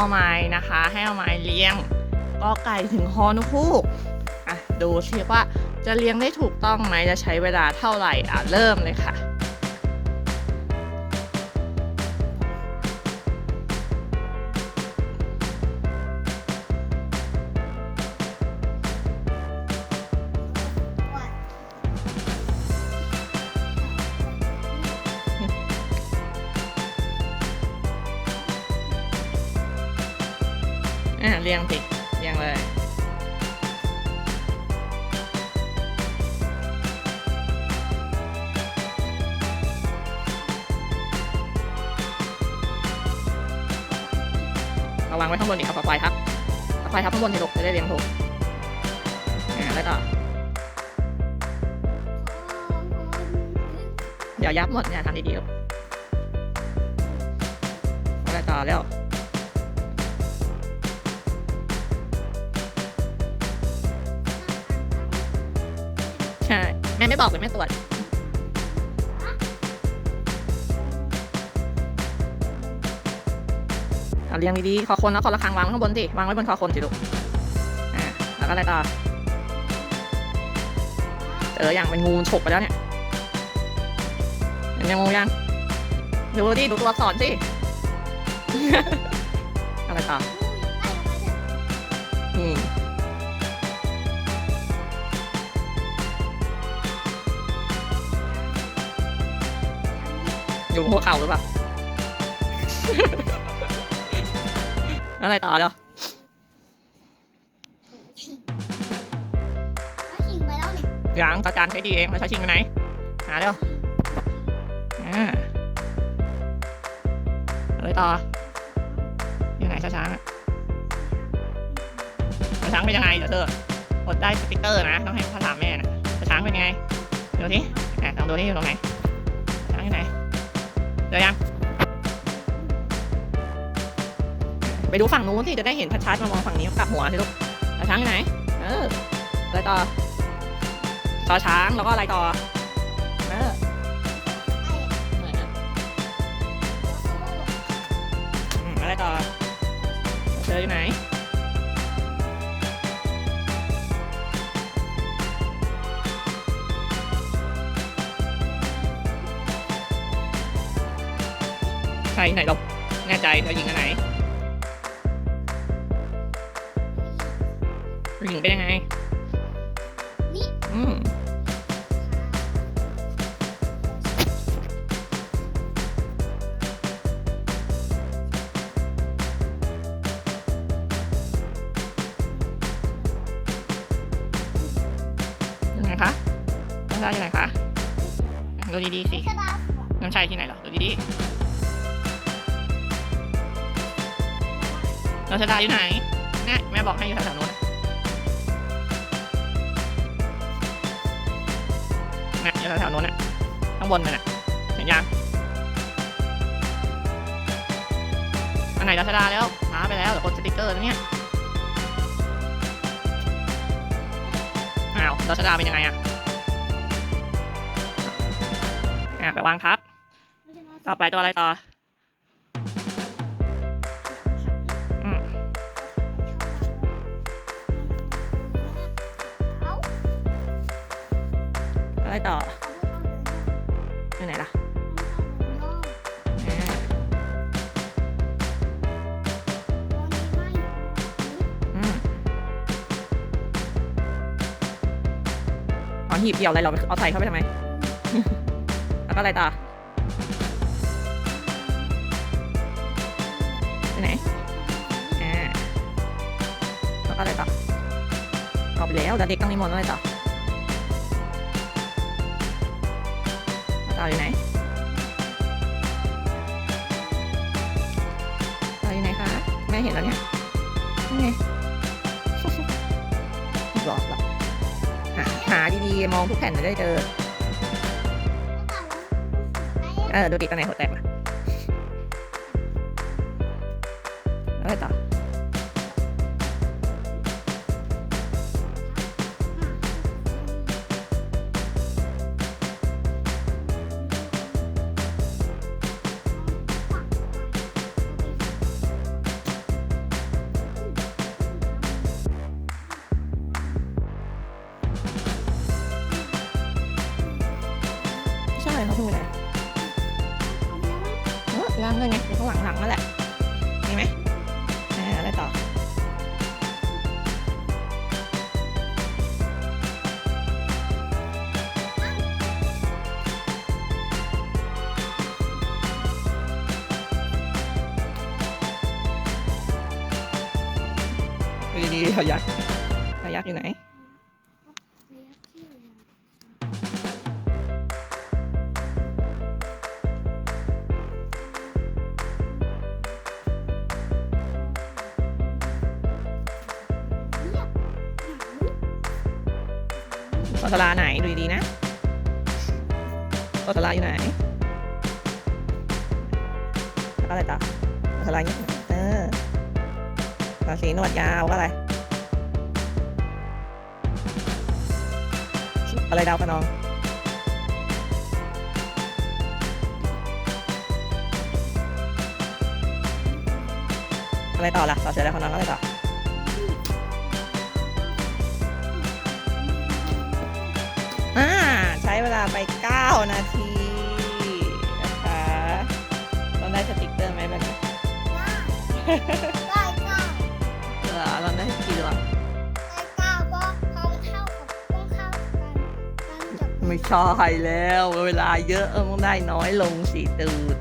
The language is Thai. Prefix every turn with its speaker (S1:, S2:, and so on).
S1: เอาไม้นะคะ ให้เอาไม้เลี้ยงก็ไก่ถึงฮอนุคูกอะดูสิว่าจะเลี้ยงได้ถูกต้องไหมจะใช้เวลาเท่าไหร่อะเริ่มเลยค่ะ เรียงสิเรียงเลยเอาวางไว้ข้างบนดิเอาปลาไฟทับปลาไฟทับข้างบนสิลูกจะได้เรียงถูกแล้วก็เดี๋ยวยับหมดเนี่ยทำดีๆลูกเอาอะไรต่อแล้ว ไม่บอกเลยแม่ตรวจเอาเรียงดีๆคอคนแล้วคอระฆังวางไว้ข้างบนสิวางไว้บนคอคนสิลูกอ่าแล้วก็อะไรต่อเจออย่างเป็นงูฉกไปแล้วเนี่ยเห็นยังงูยังดูดิดูตัวอักษรสิ อะไรต่อ อยู่หัวเข่าหรือเปล่า อะไรต่อเดี๋ยวยังจัดการใช้ดีเองแล้วใช้ชิงไปไหน หาเร็วอ่าอะไรต่ออยู่ไหนช้าช้างอะช้าช้างเป็นยังไงเดี๋ยวเธอกดได้สติ๊กเกอร์นะต้องให้เขาถามแม่นะช้าช้างเป็นยังไงดูที่อะลองดูที่อยู่ตรงไหนช้างอยู่ไหน เจอยัง ไปดูฝั่งนู้นสิจะได้เห็นชัดๆมามองฝั่งนี้กลับหัวสิลูกช้าช้างอยู่ไหน เอออะไรต่อต่อช้างแล้วก็อะไรต่อ เอออืมอะไรต่อเจออยู่ไหน ช่ไหนเราแน่ใจเรายิงอันไหนเรายิงเป็นยังไง
S2: นี่
S1: อืมยังไงคะน้ำชาอยู่ไหนคะ ดูดีๆสิ น้ำชาที่ไหนเหรอ ดูดีๆ น้ำชดาอยู่ไหนเนี่แม่บอกให้อยู่แถวๆนู้นนะอยู่แถวๆนู้นนะข้างบนนั่นน่ะเห็นยังอันไหนรัชดาแล้วช้าไปแล้วเดี๋ยวกดสติ๊กเกอร์แล้วเนี่ยอ้าวรัชดาเป็นยังไงอะอะไปวางทับต่อไปตัวอะไรต่อ อะไรต่ออยู่ไหนล่ะอ๋อหีบเดี่ยวอะไรเราเอาใส่เข้าไปทำไม แล้วก็อะไรต่อไปไหนอ่าแล้วก็อะไรต่อเอาไปแล้วแต่เด็กต้องนิมนต์อะไรต่อ ต่ออยู่ไหนต่ออยู่ไหนคะแม่เห็นแล้วเนี่ยนี่ไงบอกหรอกหาหาดีๆ มองทุกแผ่นจะได้เจอ เออ ดูดิตรงไหนหัวแตกมา ดูดีเขายักษ์เขายักษ์อยู่ไหนโอสลาไหนดูดีๆนะโอสลาอยู่ไหนก็อะไรต่อโอสลาเงี้ยเออราศีหนวดยาวก็อะไร อะไรดาวคะนอง อะไรต่อล่ะต่อเสร็จแล้วคะนองอะไรต่ออ่าใช้เวลาไป 9 นาทีนะคะต้องได้สติกเกอร์ไหมแบบนี้
S2: ได้เก้า
S1: เออเราได้กี่ดวง ไม่ใช่แล้ว เวลาเยอะเออมันได้น้อยลงสี่ตูด